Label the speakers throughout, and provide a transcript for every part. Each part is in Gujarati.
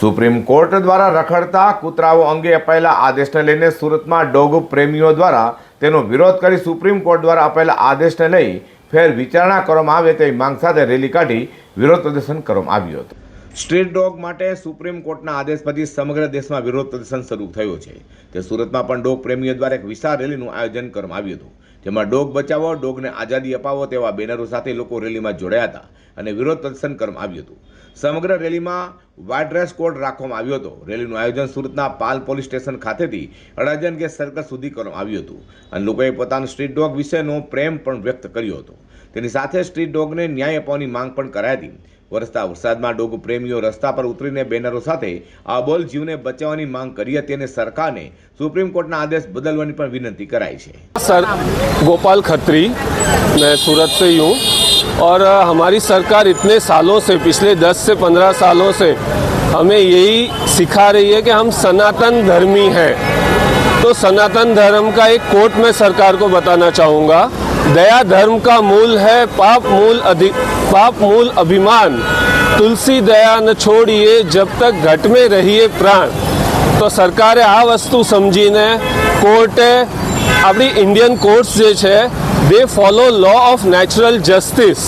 Speaker 1: સુપ્રીમ કોર્ટ દ્વારા રખડતા કૂતરાઓ અંગે અપાયેલા આદેશને લઈને સુરતમાં ડોગ પ્રેમીઓ દ્વારા તેનો વિરોધ કરી સુપ્રીમ કોર્ટ દ્વારા અપાયેલા આદેશને લઈ ફેર વિચારણા કરવામાં આવે તેવી માંગ સાથે રેલી કાઢી વિરોધ પ્રદર્શન કરવામાં આવ્યું હતું સ્ટ્રીટ ડોગ માટે સુપ્રીમ કોર્ટના આદેશ પછી સમગ્ર દેશમાં વિરોધ પ્રદર્શન શરૂ થયું છે તે સુરતમાં પણ ડોગ પ્રેમીઓ દ્વારા એક વિશાળ રેલીનું આયોજન કરવામાં આવ્યું હતું જેમાં ડોગ બચાવો ડોગને આઝાદી અપાવો તેવા બેનરો સાથે લોકો રેલીમાં જોડાયા હતા અને વિરોધ પ્રદર્શન કરવામાં આવ્યું હતું સમગ્ર રેલીમાં વાઇટ ડ્રેસ કોડ રાખવામાં આવ્યો હતો રેલીનું આયોજન સુરતના પાલ પોલીસ સ્ટેશન ખાતેથી અડાજન ગેસ સર્કલ સુધી કરવામાં આવ્યું હતું અને લોકોએ પોતાનો સ્ટ્રીટ ડોગ વિશેનો પ્રેમ પણ વ્યક્ત કર્યો હતો તેની સાથે સ્ટ્રીટ ડોગને ન્યાય અપાવવાની માંગ પણ કરાઈ હતી વરસતા વરસાદમાં ડોગ પ્રેમીઓ રસ્તા પર ઉતરીને બેનરો સાથે અબોલ જીવને બચાવવાની માંગ કરી હતી અને સરકારને સુપ્રીમ કોર્ટના આદેશ બદલવાની પણ વિનંતી કરાઈ છે
Speaker 2: सर गोपाल खत्री मैं सूरत से ही हूँ और अ, हमारी सरकार इतने सालों से पिछले 10 से 15 सालों से हमें यही सिखा रही है कि हम सनातन धर्मी हैं तो सनातन धर्म का एक कोट मैं सरकार को बताना चाहूँगा दया धर्म का मूल है पाप मूल अधिक पाप मूल अभिमान तुलसी दया न छोड़िए जब तक घट में रहिए પ્રાણ તો સરકારે આ વસ્તુ સમજીને કોર્ટે આપણી ઇન્ડિયન કોર્ટ્સ જે છે they follow law of natural justice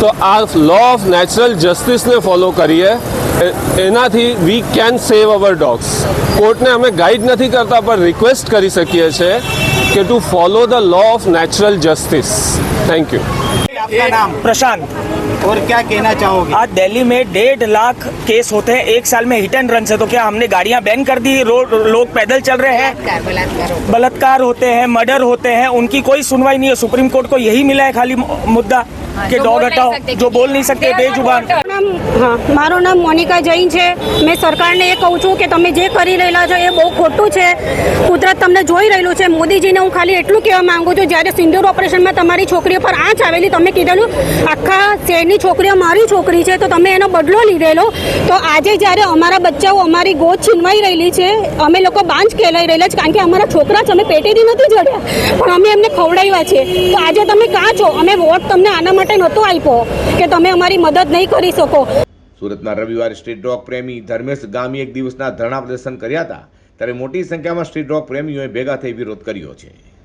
Speaker 2: તો આ લો ઓફ નેચરલ જસ્ટિસને ફોલો કરીએ એ- એનાથી we can save hour dogs કોર્ટને અમે ગાઈડ નથી કરતા પણ રિક્વેસ્ટ કરી શકીએ છીએ to follow the law of natural justice. Thank you.
Speaker 3: आपका नाम
Speaker 4: प्रशांत
Speaker 3: और क्या कहना चाहोगे
Speaker 4: आज दिल्ली में डेढ़ लाख केस होते हैं एक साल में हिट एंड रन से तो क्या हमने गाड़ियां बैन कर दी रोड लोग पैदल चल रहे हैं
Speaker 5: बलात्कार बलात्कार होता है।
Speaker 4: बलात्कार होते हैं मर्डर होते हैं उनकी कोई सुनवाई नहीं है सुप्रीम कोर्ट को यही मिला है खाली मुद्दा कि
Speaker 5: जो
Speaker 4: डॉग
Speaker 5: बोल नहीं
Speaker 4: हटाओ
Speaker 5: सकते
Speaker 4: जो बोल नहीं सकते
Speaker 5: They are not
Speaker 4: बेजुबान
Speaker 5: voter.
Speaker 6: નામ હા મારું નામ મોનિકા જૈન છે મેં સરકારને એ કહું છું કે તમે જે કરી રહેલા છો એ બહુ ખોટું છે કુદરત તમને જોઈ રહેલું છે મોદીજીને હું ખાલી એટલું કહેવા માંગુ છું જ્યારે સિંદૂર ઓપરેશનમાં તમારી છોકરીઓ પર આંચ આવેલી તમે કીધેલું આખા શહેરની છોકરીઓ મારી છોકરી છે તો તમે એનો બદલો લીધેલો તો આજે જ્યારે અમારા બચ્ચાઓ અમારી ગોદ છીનવાઈ રહેલી છે અમે લોકો બાંજ કહેલાઈ રહેલા છે કારણ કે અમારા છોકરા છે અમે પેટેથી નથી જડ્યા પણ અમે એમને ખવડાવ્યા છે તો આજે તમે કાં છો અમે વોટ તમને આના માટે નહોતો આપ્યો કે તમે અમારી મદદ નહીં કરી શકો
Speaker 1: સુરતના રવિવારે સ્ટ્રીટ ડોગ પ્રેમી ધર્મેશ ગામી એક દિવસના ધરણા પ્રદર્શન કર્યા હતા ત્યારે મોટી સંખ્યામાં સ્ટ્રીટ ડોગ પ્રેમીઓએ ભેગા થઈ વિરોધ કર્યો છે